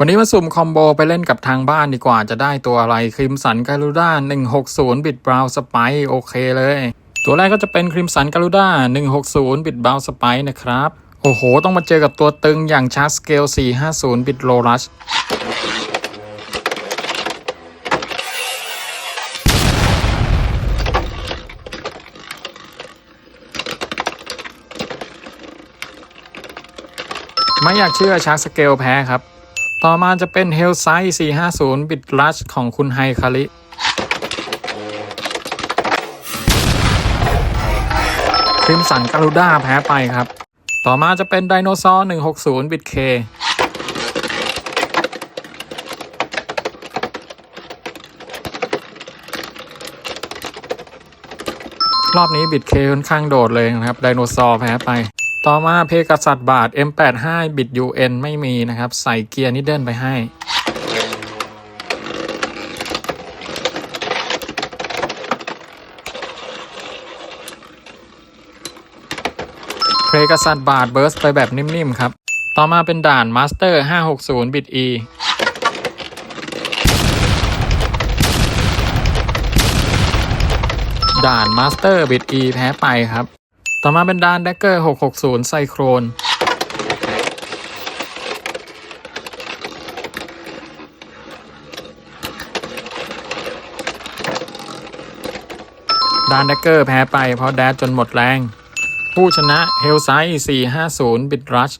วันนี้มาสุ่มคอมโบไปเล่นกับทางบ้านดีกว่าจะได้ตัวอะไรครีมสันการูด้า160 บิตบราวสไปโอเคเลย ตัวแรกก็จะเป็นครีมสันการูด้า160 บิตบราวสไปนะครับ โอ้โห ต้องมาเจอกับตัวตึงอย่างชาร์ s สเกล 450 บิตโลรัชไม่อยากเชื่อชาร์ s สเกลแพ้ครับ ต่อมาจะเป็น h e l l s i 450 บิตลัชของคุณไฮคาริคริมสันการูด้าแพ้ไปครับ ต่อมาจะเป็นไดโนเสาร์160 บิตเครอบนี้บิตเคค่อนข้างโดดเลยนะครับ ไดโนเสาร์แพ้ไป ต่อมาเพกษัตริย์บาท M85 บิต UN ไม่มีนะครับ ใส่เกียร์นิดเดิลไปให้ เพกษัตริย์บาทเบิร์สไปแบบนิ่ม ๆ ครับ ต่อมาเป็นด่าน Master 560 บิต E ด่าน Master บิต E แพ้ไปครับ ต่อมาเป็นดานแดกเกอร์ 660 ไซโครน ดานแดกเกอร์แพ้ไปเพราะแดดจนหมดแรง ผู้ชนะเฮลไซ 450 บิดรัช